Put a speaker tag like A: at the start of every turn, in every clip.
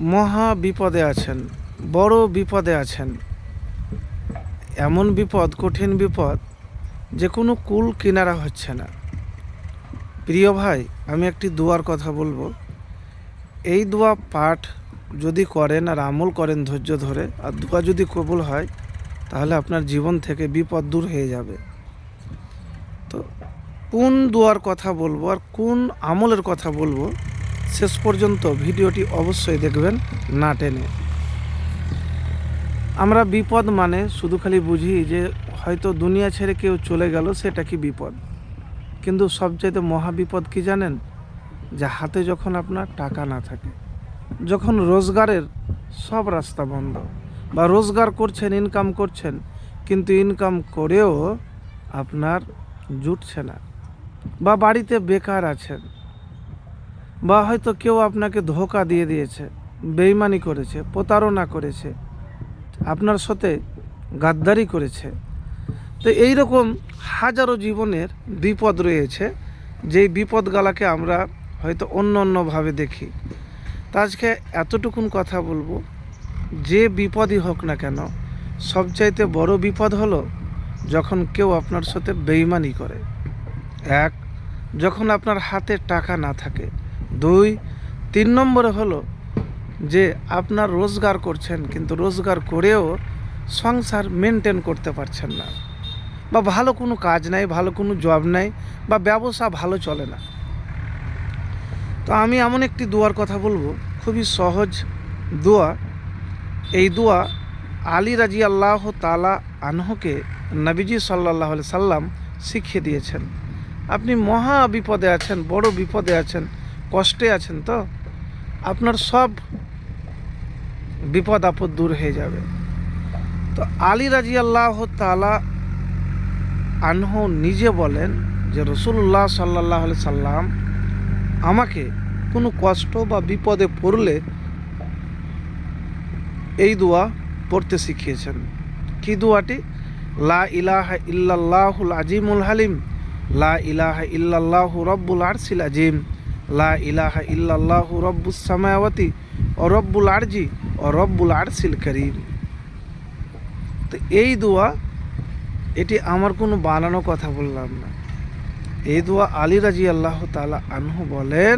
A: মহা বিপদে আছেন, বড় বিপদে আছেন। এমন বিপদ, কঠিন বিপদ, যে কোনো কুল কিনারা হচ্ছে না। প্রিয় ভাই, আমি একটি দুয়ার কথা বলব। এই দোয়া পাঠ যদি করেন আর আমল করেন ধৈর্য ধরে, আর দোয়া যদি কবুল হয়, তাহলে আপনার জীবন থেকে বিপদ দূর হয়ে যাবে। তো কোন দোয়ার কথা বলব আর কোন আমলের কথা বলব? শেষ পর্যন্ত ভিডিওটি অবশ্যই দেখবেন, না টেনে। আমরা বিপদ মানে শুধু খালি বুঝি যে হয়তো দুনিয়া ছেড়ে কেউ চলে গেল, সেটা কি বিপদ? কিন্তু সবচাইতে মহা বিপদ কি জানেন? যে হাতে যখন আপনার টাকা না থাকে, যখন রোজগারের সব রাস্তা বন্ধ বা রোজগার করছেন ইনকাম করছেন, কিন্তু ইনকাম করেও আপনার জুটছে না বা বাড়িতে বেকার আছেন বা হয়তো কেউ আপনাকে ধোকা দিয়ে দিয়েছে বেইমানি করেছে, প্রতারণা করেছে, আপনার সাথে গাদ্দারি করেছে। তো এই রকম হাজারো জীবনের বিপদ রয়েছে, যেই বিপদগালাকে আমরা হয়তো অন্য অন্যভাবে দেখি। তা আজকে এতটুকুন কথা বলব, যে বিপদই হোক না কেন, সবচাইতে বড় বিপদ হলো যখন কেউ আপনার সাথে বেইমানি করে। এক, যখন আপনার হাতে টাকা না থাকে দুই, তিন নম্বরে হলো যে আপনার রোজগার করছেন, কিন্তু রোজগার করেও সংসার মেনটেন করতে পারছেন না। বা ভালো কোনো কাজ নাই, ভালো কোনো জব নাই, বা ব্যবসা ভালো চলে না। তো আমি এমন একটি দোয়ার কথা বলব, খুবই সহজ দোয়া। এই দোয়া আলী রাজি আল্লাহ তালা আনহকে নবীজি সাল্লাহ সাল্লাম শিখিয়ে দিয়েছেন। আপনি মহা বিপদে আছেন, বড় বিপদে আছেন কষ্টে আছেন তো? আপনার সব বিপদ আপদ দূর হয়ে যাবে। তো আলী রাজি আল্লাহ তালা আনহ নিজে বলেন যে রসুল্লাহ সাল্লাহ সাল্লাম আমাকে কোনো কষ্ট বা বিপদে পড়লে এই দোয়া পড়তে শিখিয়েছেন। কি দোয়াটি? লা ইলাহা ইল্লাল্লাহুল আজিমুল হালিম। লা ইলাহা ইল্লাল্লাহু রব্বুল আরশিল আজিম। লা ইলাহা ইল্লাল্লাহু রব্বুস সামাওয়াতি ও রব্বুল আরজি ও রব্বুল আরশিল করিম। তো এই দোয়া, এটি আমার কোনো বানানো কথা বললাম না। এই দোয়া আলী রাজি আল্লাহ তালা আনহু বলেন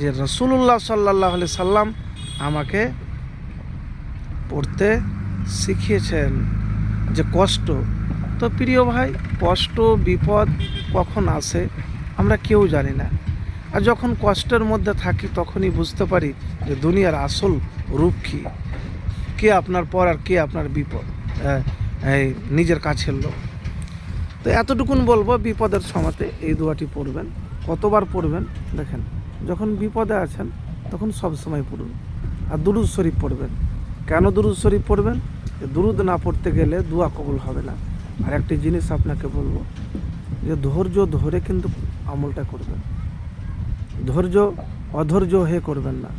A: যে রসুল্লাহ সাল্লাহ সাল্লাম আমাকে পড়তে শিখিয়েছেন যে, কষ্ট। তো প্রিয় ভাই, কষ্ট, বিপদ কখন আসে আমরা কেউ জানি না। আর যখন কষ্টের মধ্যে থাকি তখনই বুঝতে পারি যে দুনিয়ার আসল রূপ কী। কে আপনার পর আর কে আপনার বিপদ আহ, এই নিজের কাছের লোক। তো এতটুকুন বলব বিপদের সময়তে এই দোয়াটি পড়বেন কতবার পড়বেন দেখেন যখন বিপদে আছেন তখন সব সময় পড়ুন। আর দুরুদ শরীফ পড়বেন। কেন দুরুদ শরীফ পড়বেন? দুরুদ না পড়তে গেলে দোয়া কবুল হবে না। আর একটি জিনিস আপনাকে বলব যে ধৈর্য ধরে কিন্তু আমলটা করবেন। ধৈর্য অধৈর্য হয়ে করবেন না।